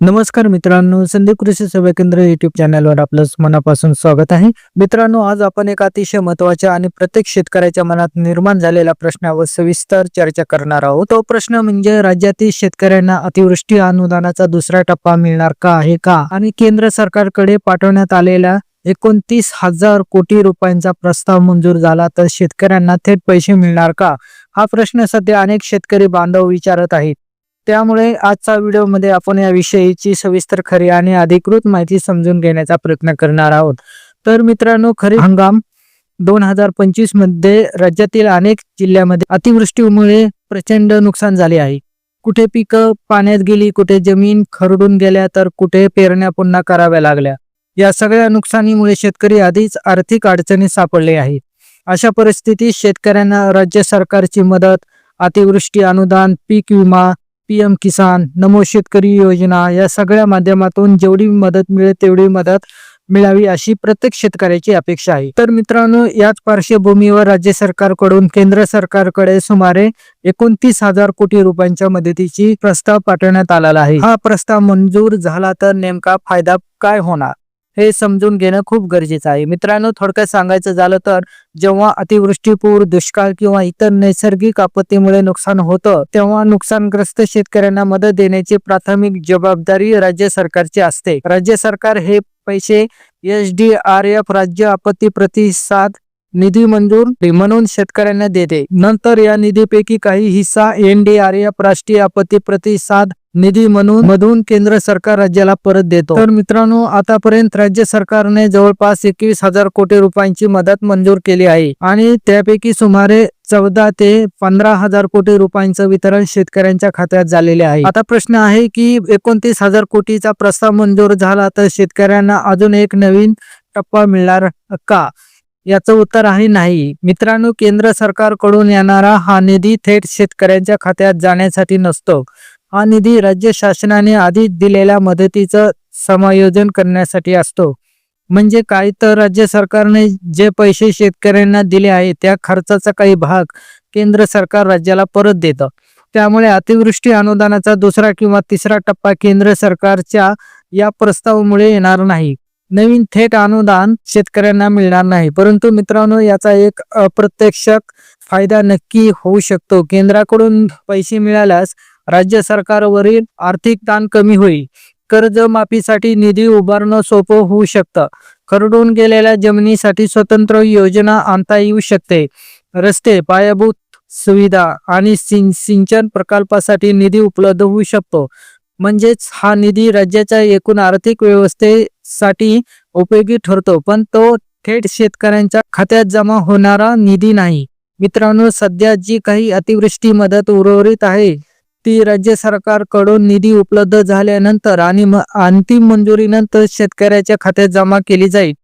नमस्कार मित्रांनो संदीप कृषी सेवा केंद्र युट्यूब चॅनलवर आपलं मनापासून स्वागत आहे. मित्रांनो आज आपण एक अतिशय महत्त्वाच्या आणि प्रत्येक शेतकऱ्याच्या मनात निर्माण झालेल्या प्रश्नावर सविस्तर चर्चा करणार आहोत. तो प्रश्न म्हणजे राज्यातील शेतकऱ्यांना अतिवृष्टी अनुदानाचा दुसरा टप्पा मिळणार का आहे का? आणि केंद्र सरकारकडे पाठवण्यात आलेल्या एकोणतीस हजार कोटी रुपयांचा प्रस्ताव मंजूर झाला तर शेतकऱ्यांना थेट पैसे मिळणार का? हा प्रश्न सध्या अनेक शेतकरी बांधव विचारत आहेत. त्यामुळे आजच्या व्हिडिओमध्ये आपण या विषयीची सविस्तर खरी आणि अधिकृत माहिती समजून घेण्याचा प्रयत्न करणार आहोत. तर मित्रांनो खरीप हंगाम दोन हजार पंचवीसमध्ये राज्यातील अनेक जिल्ह्यामध्ये अतिवृष्टीमुळे प्रचंड नुकसान झाले आहे. कुठे पिकं पाण्यात गेली कुठे जमीन खरडून गेल्या तर कुठे पेरण्या पुन्हा कराव्या लागल्या? या सगळ्या नुकसानीमुळे शेतकरी आधीच आर्थिक अडचणीत सापडले आहेत. अशा परिस्थितीत शेतकऱ्यांना राज्य सरकारची मदत अतिवृष्टी अनुदान पीक विमा पीएम किसान नमो शेतकरी योजना या सगळ्या माध्यमातून जेवढी मदत मिळेल तेवढी मदत मिळावी अशी प्रत्येक शेतकऱ्याची अपेक्षा आहे. तर मित्रांनो याच पार्श्वभूमीवर राज्य सरकारकडून केंद्र सरकारकडे सुमारे एकोणतीस हजार कोटी रुपयांच्या मदतीची प्रस्ताव पाठवण्यात आलेला आहे. हा प्रस्ताव मंजूर झाला तर नेमका फायदा काय होणार? हे समजून घेणं खूप गरजेचं आहे. मित्रांनो थोडक्यात सांगायचं झालं तर जेव्हा अतिवृष्टी पूर दुष्काळ किंवा इतर नैसर्गिक आपत्तीमुळे नुकसान होतं तेव्हा नुकसानग्रस्त शेतकऱ्यांना मदत देण्याची प्राथमिक जबाबदारी राज्य सरकारची असते. राज्य सरकार हे पैसे एस डी आर एफ राज्य आपत्ती प्रतिसाद निधी मंजूर म्हणून शेतकऱ्यांना देते. नंतर या निधीपैकी काही हिस्सा एनडीआरएफ राष्ट्रीय आपत्ती प्रतिसाद निधी म्हणून मधून केंद्र सरकार राज्याला परत देतो. तर मित्रांनो आतापर्यंत राज्य सरकारने जवळपास एकवीस हजार कोटी रुपयांची मदत मंजूर केली आहे आणि त्यापैकी सुमारे चौदा ते पंधरा हजार कोटी रुपयांचं वितरण शेतकऱ्यांच्या खात्यात झालेले आहे. आता प्रश्न आहे की एकोणतीस हजार कोटीचा प्रस्ताव मंजूर झाला तर शेतकऱ्यांना अजून एक नवीन टप्पा मिळणार का? याचं उत्तर आहे नाही. मित्रांनो केंद्र सरकारकडून येणारा हा निधी थेट शेतकऱ्यांच्या खात्यात जाण्यासाठी नसतो. हा निधी राज्य शासनाने आधीच दिलेल्या मदतीचं समायोजन करण्यासाठी असतो. म्हणजे काय तर राज्य सरकारने जे पैसे शेतकऱ्यांना दिले आहे त्या खर्चाचा काही भाग केंद्र सरकार राज्याला परत देतं. त्यामुळे अतिवृष्टी अनुदानाचा दुसरा किंवा तिसरा टप्पा केंद्र सरकारच्या या प्रस्तावामुळे येणार नाही. नवीन थेट अनुदान शेतकऱ्यांना मिळणार नाही. परंतु मित्रांनो याचा एक अप्रत्यक्ष फायदा नक्की होऊ शकतो. केंद्राकडून पैसे मिळाल्यास राज्य सरकारवरील आर्थिक ताण कमी होईल. कर्जमाफीसाठी निधी उभारणं सोपं होऊ शकतं. खरडून गेलेल्या जमिनीसाठी स्वतंत्र योजना आणता येऊ शकते. रस्ते पायाभूत सुविधा आणि सिंचन प्रकल्पासाठी निधी उपलब्ध होऊ शकतो. म्हणजेच हा निधी राज्याच्या एकूण आर्थिक व्यवस्थेसाठी उपयोगी ठरतो पण तो थेट शेतकऱ्यांच्या खात्यात जमा होणारा निधी नाही. मित्रांनो सध्या जी काही अतिवृष्टी मदत उर्वरित आहे ती राज्य सरकारकडून निधी उपलब्ध झाल्यानंतर आणि अंतिम मंजुरीनंतर शेतकऱ्याच्या खात्यात जमा केली जाईल.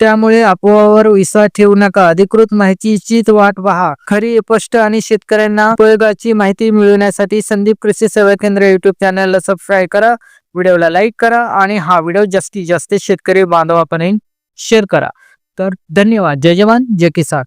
त्यामुळे अफवावर विश्वास ठेवू नका. अधिकृत माहितीचीच वाट पहा. खरी स्पष्ट आणि शेतकऱ्यांना उपयोगाची माहिती मिळवण्यासाठी संदीप कृषी सेवा केंद्र युट्यूब चॅनलला सबस्क्राईब करा. व्हिडिओला लाईक करा आणि हा व्हिडिओ जास्तीत जास्त शेतकरी बांधवापर्यंत शेअर करा. तर धन्यवाद. जय जवान. जय किसान.